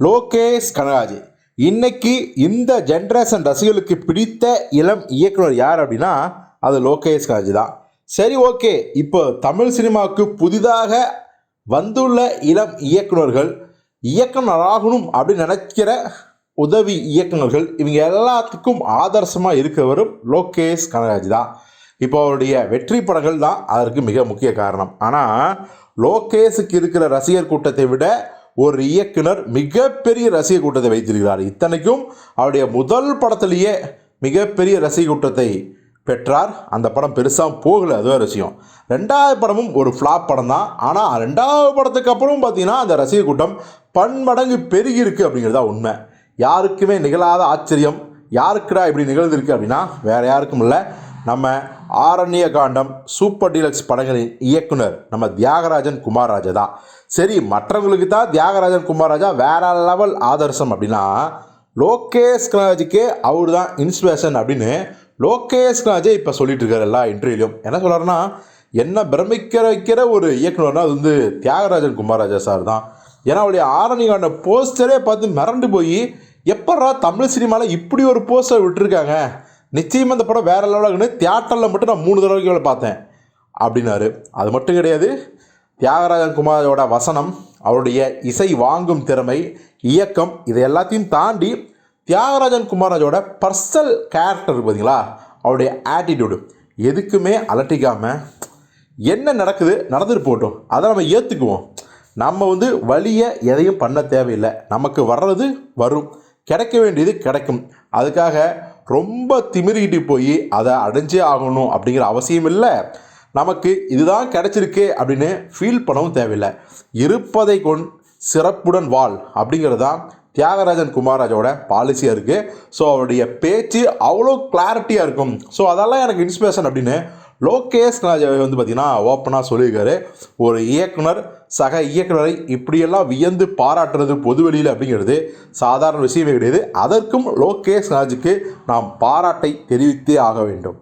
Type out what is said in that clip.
லோகேஷ் கனராஜ். இன்னைக்கு இந்த ஜென்ரேஷன் ரசிகர்களுக்கு பிடித்த இளம் இயக்குனர் யார் அப்படின்னா அது லோகேஷ் கனராஜ் தான். சரி ஓகே. இப்போ தமிழ் சினிமாவுக்கு புதிதாக வந்துள்ள இளம் இயக்குனர்கள் இயக்குனராகணும் அப்படின்னு நினைக்கிற உதவி இயக்குனர்கள் இவங்க எல்லாத்துக்கும் ஆதர்சமாக இருக்கவரும் லோகேஷ் கனகராஜ் தான். இப்போ அவருடைய வெற்றி படங்கள் தான் அதற்கு மிக முக்கிய காரணம். ஆனால் லோகேஷுக்கு இருக்கிற ரசிகர் கூட்டத்தை விட ஒரு இயக்குனர் மிகப்பெரிய ரசிக கூட்டத்தை வைத்திருக்கிறார். இத்தனைக்கும் அவருடைய முதல் படத்திலேயே மிகப்பெரிய ரசிக கூட்டத்தை பெற்றார். அந்த படம் பெருசாக போகல அது வேறு விஷயம். ரெண்டாவது படமும் ஒரு ஃப்ளாப் படம் தான் ஆனால் ரெண்டாவது படத்துக்கு அப்புறம் பார்த்தீங்கன்னா அந்த ரசிக கூட்டம் பன்மடங்கு பெருகியிருக்கு அப்படிங்கிறதா அப்படிங்கிறது தான் உண்மை. யாருக்குமே நிகழாத ஆச்சரியம். யாருக்குடா இப்படி நிகழ்ந்திருக்கு அப்படின்னா வேறு யாருக்கும் இல்லை. நம்ம ஆரண்ய காண்டம் சூப்பர் டீலக்ஸ் படங்களின் இயக்குனர் நம்ம தியாகராஜன் குமாரராஜா தான். சரி மற்றவங்களுக்கு தான் தியாகராஜன் குமாரராஜா வேற லெவல் ஆதர்சம் அப்படின்னா லோகேஷ் கனராஜுக்கே அவர் தான் இன்ஸ்பிரேஷன் அப்படின்னு லோகேஷ் கனராஜே இப்போ சொல்லிட்டு இருக்காரு எல்லா இன்டர்வியூலையும். என்ன சொல்கிறாருன்னா என்ன பிரமிக்க வைக்கிற ஒரு இயக்குனர்னா அது வந்து தியாகராஜன் குமாரராஜா சார் தான். ஏன்னா அவருடைய ஆரணிகாண்ட போஸ்டரே பார்த்து மிரண்டு போய் எப்பட்றா தமிழ் சினிமாவில் இப்படி ஒரு போஸ்டர் விட்டுருக்காங்க? நிச்சயமாக இந்த படம் வேற லெவலுக்குன்னு தியேட்டரில் மட்டும் நான் மூணு தடவைக்கு மேலே பார்த்தேன். அப்படின்னாரு. அது மட்டும் கிடையாது. தியாகராஜன் குமாரோட வசனம் அவருடைய இசை வாங்கும் திறமை இயக்கம் இதை எல்லாத்தையும் தாண்டி தியாகராஜன் குமாராஜோட பர்சனல் கேரக்டர் பார்த்தீங்களா அவருடைய ஆட்டிடியூடு எதுக்குமே அலட்டிக்காமல் என்ன நடக்குது நடந்துட்டு போகட்டும். அதை நம்ம ஏற்றுக்குவோம் நம்ம வந்து வழியை எதையும் பண்ண தேவையில்லை. நமக்கு வர்றது வரும். கிடைக்க வேண்டியது கிடைக்கும். அதுக்காக ரொம்ப திமிரிக்கிட்டு போய் அதை அடைஞ்சே ஆகணும் அப்படிங்கிற அவசியம் இல்லை. நமக்கு இதுதான் கிடச்சிருக்கு அப்படின்னு ஃபீல் பண்ணவும் தேவையில்லை. இருப்பதை கொண் சிறப்புடன் வாழ் அப்படிங்கிறது தான் தியாகராஜன் குமாராஜோட பாலிசியாக இருக்குது ஸோ அவருடைய பேச்சு அவ்வளோ கிளாரிட்டியாக இருக்கும். ஸோ அதெல்லாம் எனக்கு இன்ஸ்பிரேஷன் அப்படின்னு லோகேஷ் ராஜ் வந்து பார்த்திங்கன்னா ஓப்பனாக சொல்லியிருக்காரு. ஒரு இயக்குனர் சக இயக்குனரை இப்படியெல்லாம் வியந்து பாராட்டுறது பொதுவெளியில் அப்படிங்கிறது சாதாரண விஷயமே கிடையாது. அதற்கும் லோகேஷ் ராஜுக்கு நாம் பாராட்டை தெரிவித்தே ஆக வேண்டும்.